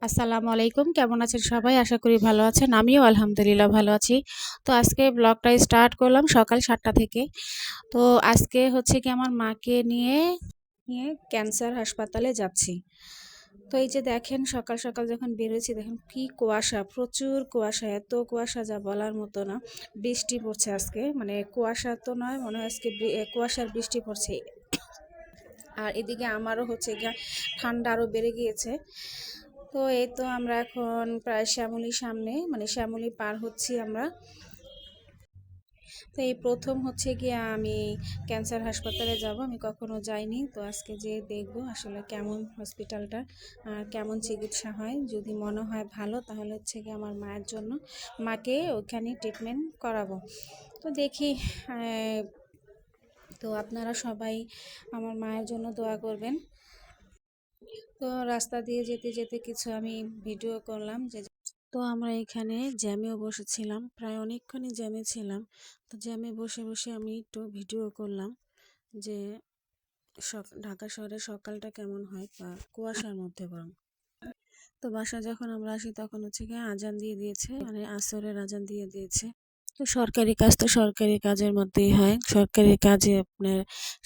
আসসালামু আলাইকুম। কেমন আছেন সবাই? আশা করি ভালো আছেন। আমিও আলহামদুলিল্লাহ ভালো আছি। তো আজকে ব্লগটা স্টার্ট করলাম সকাল সাতটা থেকে। তো আজকে হচ্ছে কি আমার মাকে নিয়ে নিয়ে ক্যান্সার হাসপাতালে যাচ্ছি। তো এই যে দেখেন সকাল সকাল যখন বেরোয়েছি দেখেন কি কুয়াশা, প্রচুর কুয়াশা, এত কুয়াশা যা বলার মতো না। বৃষ্টি পড়ছে আজকে। মানে কুয়াশা তো নয়, মনে হয় আজকে কুয়াশার বৃষ্টি পড়ছে। আর এদিকে আমারও হচ্ছে গিয়া ঠান্ডা আরও বেড়ে গিয়েছে। তো এই তো আমরা এখন প্রায় শ্যামলির সামনে মানে শ্যামলি পার হচ্ছি আমরা। তো এই প্রথম হচ্ছে গিয়ে আমি ক্যান্সার হাসপাতালে যাব, আমি কখনো যাইনি। তো আজকে যে দেখব আসলে কেমন হসপিটালটা আর কেমন চিকিৎসা হয়। যদি মনে হয় ভালো, তাহলে হচ্ছে গিয়ে আমার মায়ের জন্য মাকে ওখানে ট্রিটমেন্ট করাবো। তো দেখি তো আপনারা সবাই আমার মায়ের জন্য দোয়া করবেন। তো রাস্তা দিয়ে যেতে যেতে কিছু আমি ভিডিও করলাম যে তো আমরা এখানে জ্যামেও বসেছিলাম, প্রায় অনেকক্ষণই জ্যামে ছিলাম। তো জ্যামে বসে বসে আমি একটু ভিডিও করলাম যে ঢাকা শহরে সকালটা কেমন হয় বা কুয়াশার মধ্যে বরং। তো বাসা যখন আমরা আসি তখন হচ্ছে গিয়ে আজান দিয়ে দিয়েছে মানে আসরের আজান দিয়ে দিয়েছে। তো সরকারি কাজ তো সরকারি কাজের মধ্যেই হয়। সরকারি কাজে আপনার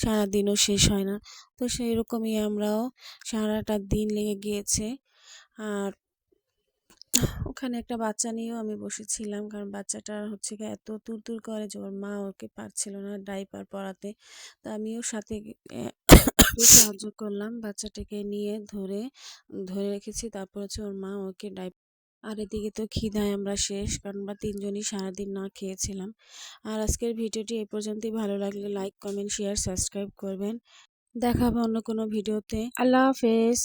সারাদিনও শেষ হয় না। তো সেই রকমই আমরাও সারাটা দিন লেগে গিয়েছে। আর ওখানে একটা বাচ্চা নিয়েও আমি বসেছিলাম, কারণ বাচ্চাটা হচ্ছে গিয়ে এত তুরতুর করে যে ওর মা ওকে পারছিল না ডাইপার পরাতে। তো আমিও সাথে সাহায্য করলাম বাচ্চাটাকে নিয়ে ধরে ধরে রেখেছি। তারপর হচ্ছে ওর মা ওকে ডাইপার আর এদিকে তো খিদায় আমরা শেষ, কারণ আমরা তিনজনই সারাদিন না খেয়েছিলাম। আর আজকের ভিডিওটি এই পর্যন্তই। ভালো লাগলে লাইক কমেন্ট শেয়ার সাবস্ক্রাইব করবেন। দেখা হবে অন্য কোনো ভিডিওতে। আল্লাহ হাফেজ।